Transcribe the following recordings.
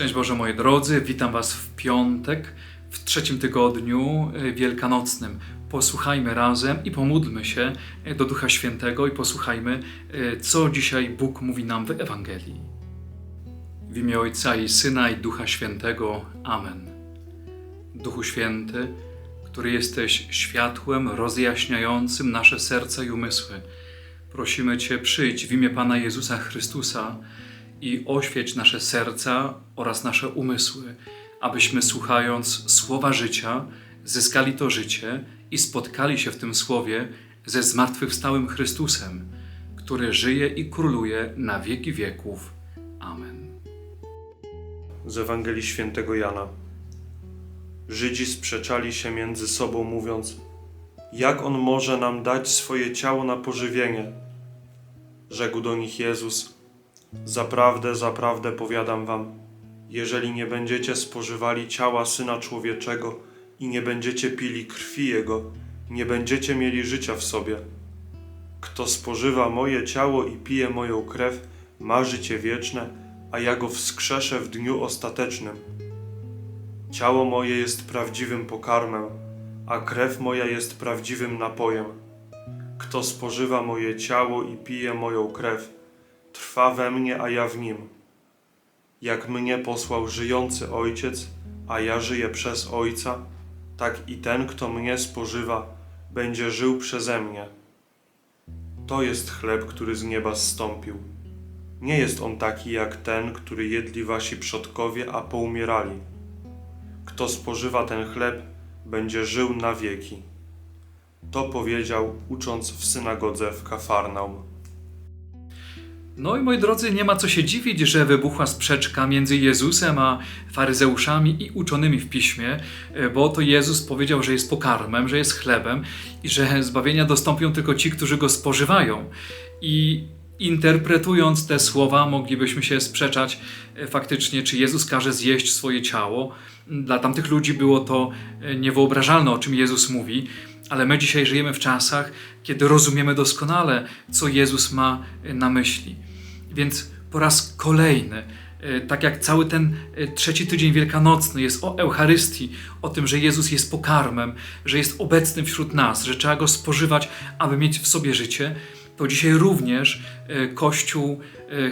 Szczęść Boże moi drodzy, witam Was w piątek, w trzecim tygodniu y, wielkanocnym. Posłuchajmy razem i pomódlmy się y, do Ducha Świętego i posłuchajmy, y, co dzisiaj Bóg mówi nam w Ewangelii. W imię Ojca i Syna i Ducha Świętego. Amen. Duchu Święty, który jesteś światłem rozjaśniającym nasze serca i umysły, prosimy Cię, przyjdź w imię Pana Jezusa Chrystusa i oświeć nasze serca oraz nasze umysły, abyśmy słuchając słowa życia, zyskali to życie i spotkali się w tym słowie ze zmartwychwstałym Chrystusem, który żyje i króluje na wieki wieków. Amen. z Ewangelii Świętego Jana. Żydzi sprzeczali się między sobą, mówiąc: Jak on może nam dać swoje ciało na pożywienie? Rzekł do nich Jezus: Zaprawdę, zaprawdę powiadam wam, jeżeli nie będziecie spożywali ciała syna człowieczego i nie będziecie pili krwi jego, nie będziecie mieli życia w sobie. Kto spożywa moje ciało i pije moją krew, ma życie wieczne, a ja go wskrzeszę w dniu ostatecznym. Ciało moje jest prawdziwym pokarmem, a krew moja jest prawdziwym napojem. Kto spożywa moje ciało i pije moją krew, trwa we mnie, a ja w nim. Jak mnie posłał żyjący Ojciec, a ja żyję przez Ojca, tak i ten, kto mnie spożywa, będzie żył przeze mnie. To jest chleb, który z nieba zstąpił. Nie jest on taki jak ten, który jedli wasi przodkowie, a poumierali. Kto spożywa ten chleb, będzie żył na wieki. To powiedział, ucząc w synagodze w Kafarnaum. No i moi drodzy, nie ma co się dziwić, że wybuchła sprzeczka między Jezusem a faryzeuszami i uczonymi w piśmie, e, bo to Jezus powiedział, że jest pokarmem, że jest chlebem i że zbawienia dostąpią tylko ci, którzy go spożywają. I interpretując te słowa, moglibyśmy się sprzeczać e, faktycznie, czy Jezus każe zjeść swoje ciało. Dla tamtych ludzi było to e, niewyobrażalne, o czym Jezus mówi, ale my dzisiaj żyjemy w czasach, kiedy rozumiemy doskonale, co Jezus ma na myśli. Więc po raz kolejny, e, tak jak cały ten e, trzeci tydzień wielkanocny jest o Eucharystii, o tym, że Jezus jest pokarmem, że jest obecny wśród nas, że trzeba go spożywać, aby mieć w sobie życie, to dzisiaj również e, Kościół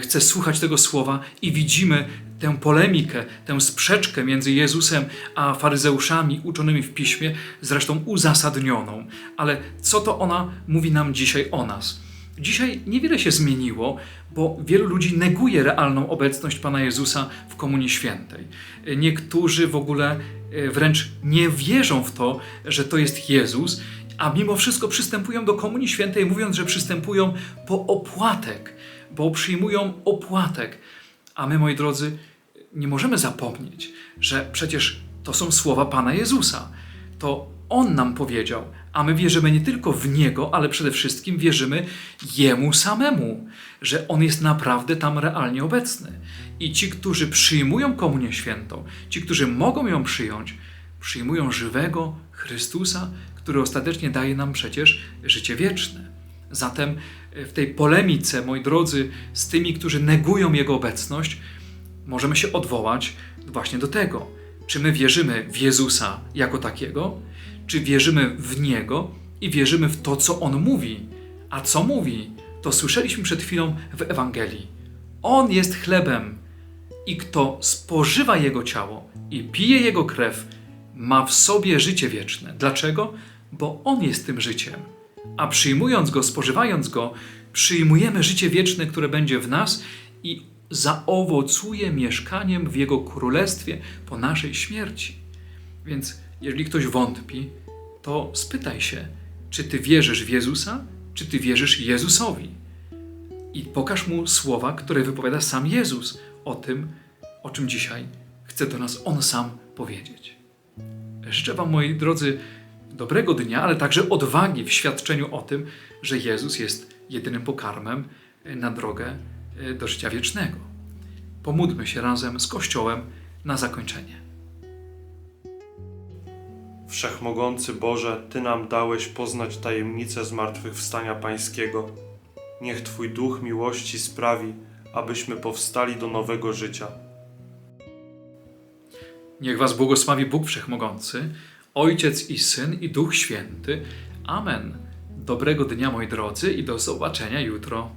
chce słuchać tego słowa i widzimy tę polemikę, tę sprzeczkę między Jezusem a faryzeuszami uczonymi w piśmie, zresztą uzasadnioną. Ale co to ona mówi nam dzisiaj o nas? Dzisiaj niewiele się zmieniło, bo wielu ludzi neguje realną obecność Pana Jezusa w Komunii Świętej. Niektórzy w ogóle e, wręcz nie wierzą w to, że to jest Jezus, a mimo wszystko przystępują do Komunii Świętej, mówiąc, że przystępują po opłatek, bo przyjmują opłatek. A my, moi drodzy, nie możemy zapomnieć, że przecież to są słowa Pana Jezusa. To On nam powiedział, a my wierzymy nie tylko w Niego, ale przede wszystkim wierzymy Jemu samemu, że On jest naprawdę tam realnie obecny. I ci, którzy przyjmują Komunię Świętą, ci, którzy mogą ją przyjąć, przyjmują żywego Chrystusa, który ostatecznie daje nam przecież życie wieczne. Zatem e, w tej polemice, moi drodzy, z tymi, którzy negują Jego obecność, możemy się odwołać właśnie do tego, czy my wierzymy w Jezusa jako takiego, czy wierzymy w Niego i wierzymy w to, co On mówi. A co mówi, to słyszeliśmy przed chwilą w Ewangelii. On jest chlebem i kto spożywa Jego ciało i pije Jego krew, ma w sobie życie wieczne. Dlaczego? Bo On jest tym życiem. A przyjmując Go, spożywając Go, przyjmujemy życie wieczne, które będzie w nas i zaowocuje mieszkaniem w Jego królestwie po naszej śmierci. Więc jeżeli ktoś wątpi, to spytaj się, czy ty wierzysz w Jezusa, czy ty wierzysz Jezusowi. I pokaż mu słowa, które wypowiada sam Jezus o tym, o czym dzisiaj chce do nas On sam powiedzieć. Życzę Wam, moi drodzy, dobrego dnia, ale także odwagi w świadczeniu o tym, że Jezus jest jedynym pokarmem na drogę do życia wiecznego. Pomódlmy się razem z Kościołem na zakończenie. Wszechmogący Boże, Ty nam dałeś poznać tajemnicę zmartwychwstania Pańskiego. Niech Twój duch miłości sprawi, abyśmy powstali do nowego życia. Niech Was błogosławi Bóg Wszechmogący, Ojciec i Syn i Duch Święty. Amen. Dobrego dnia, moi drodzy, i do zobaczenia jutro.